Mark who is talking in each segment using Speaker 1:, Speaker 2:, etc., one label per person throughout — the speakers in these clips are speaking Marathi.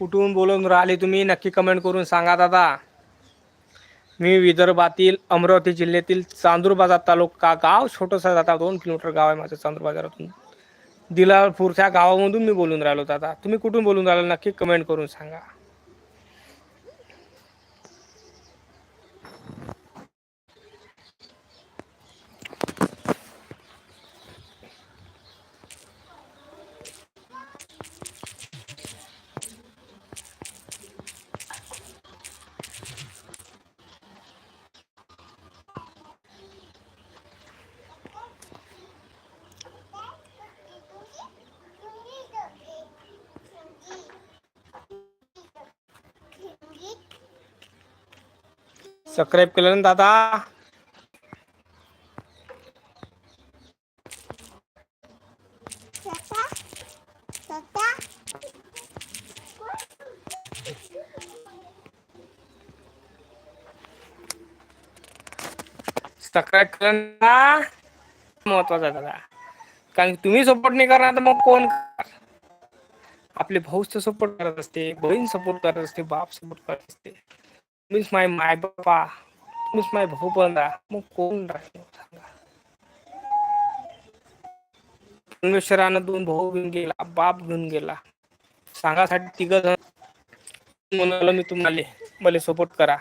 Speaker 1: कुठून बोलून राहिले तुम्ही? नक्की कमेंट करून सांगा दादा. मी विदर्भातील अमरावती जिल्ह्यातील चांदूर बाजार तालुका गाव छोटंसं दादा दोन किलोमीटर गाव आहे माझं चांदूर बाजारातून दिलापूरच्या गावामधून मी बोलून राहिलो दादा. तुम्ही कुठून बोलून राहिलो? नक्की कमेंट करून सांगा. सबस्क्राईब केलं ना दादा? सबस्क्राईब केलं ना? महत्त्वाचा दादा. कारण तुम्ही सपोर्ट नाही करणार तर मग कोण करणार? आपले भाऊच तर सपोर्ट करत असते बहीण सपोर्ट करत असते बाप सपोर्ट करत असते. तुम्हीच माय माय बापा तुम्हीच माय भाऊ पण मग कोण राहील सांगा परमेश्वरानं दोन भाऊ घेऊन गेला बाप घेऊन गेला सांगासाठी तिघ जण म्हणाल मी तुम्हाला मला सपोर्ट करा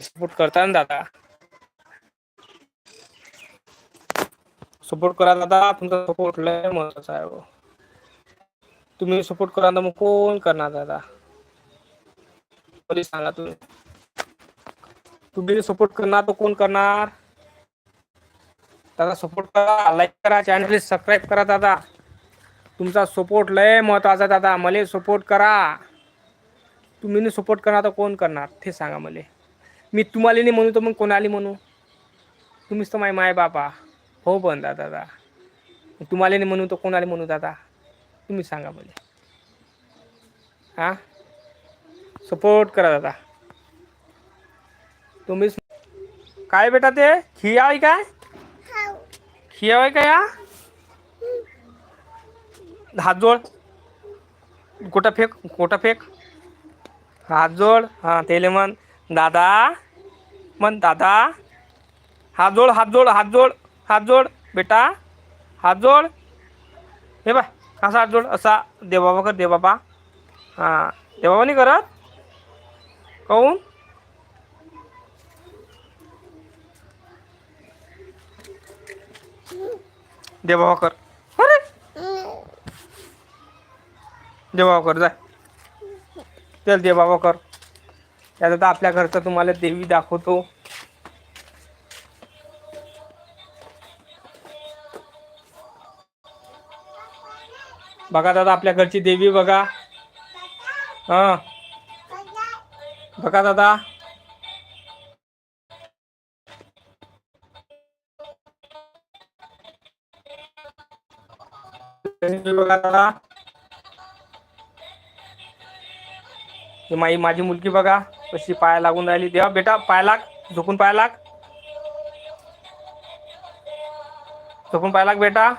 Speaker 1: सपोर्ट करता ना दादा सपोर्ट करा दादा तुमचा सपोर्ट लय महत्त्वाचा आहे तुम्ही सपोर्ट करा तर मग कोण करणार दादा तरी सांगा तुम्ही. तुम्ही सपोर्ट करणार तर कोण करणार? दादा सपोर्ट करा लाईक करा चॅनल सबस्क्राईब करा दादा. तुमचा सपोर्ट लय महत्त्वाचा दादा. मला सपोर्ट करा. तुम्ही सपोर्ट करणार तर कोण करणार? ते सांगा मला. मी तुम्हाला नाही म्हणू तर मग कोणाला म्हणू? तुम्हीच तर माय माय बापा. हो पण दादा दादा. तुम्हाला नाही म्हणू तर कोणाला म्हणू दादा? तुम्ही सांगा मला. हां? सपोर्ट करा दादा. तुम्हीच काय बेटा ते? खिया आहे काय? खिया आहे का या हात जोड. कुठं फेक? कुठं फेक? हात जोड. हां तेले म्हण दादा. म्हण दादा. हात जोड हात जोड हात जोड हात जोड बेटा. हात जोड. हे बाय असा हात जोड असा दे बाबा कर दे बाबा हां दे बाबा नाही करत? काहून देवा कर देवा कर जाय चल दे बाबा कर त्यात आता आपल्या घरचं तुम्हाला देवी दाखवतो. बघा दादा आपल्या घरची देवी बघा. हा. बघा दादा माई माझी मुलगी बघा, कशी पाया लागून राहिली. देवा, बेटा, पाय लाग. झोपून पाय लाग. झोपून पाय लाग, बेटा.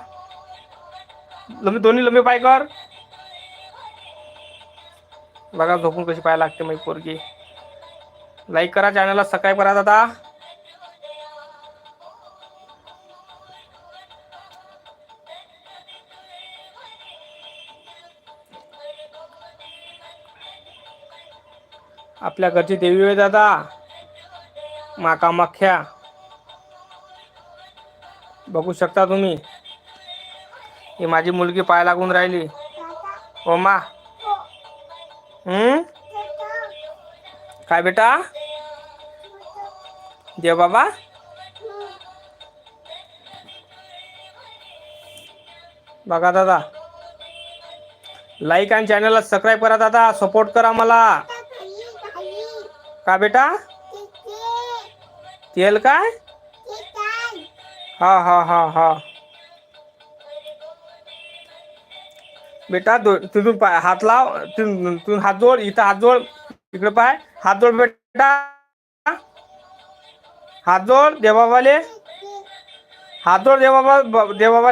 Speaker 1: लंबी, दोन्ही लंबे पाय कर. बघा, झोपून कशी पाय लागते माझी पोरगी. लाईक करा चॅनलला सबस्क्राईब करा दादा. आपल्या घरची देवी आहे दादा. मा कामाख्या बघू शकता तुम्ही. ही माझी मुलगी पाय लागून राहिली. हो मा हम्म? काय बेटा? देव बाबा. बघा दादा. लाईक आणि चॅनलला सबस्क्राईब करा दादा. सपोर्ट करा मला. का बेटा? तेल काय? हा हा हा हा. बेटा तिथून पाय हात लाव. तिथून हात जोड. इथं हात जोड. इकडे पाय. हात जोड बेटा. हात जोड देवाबाले हात जोड देवाबा देवाबाले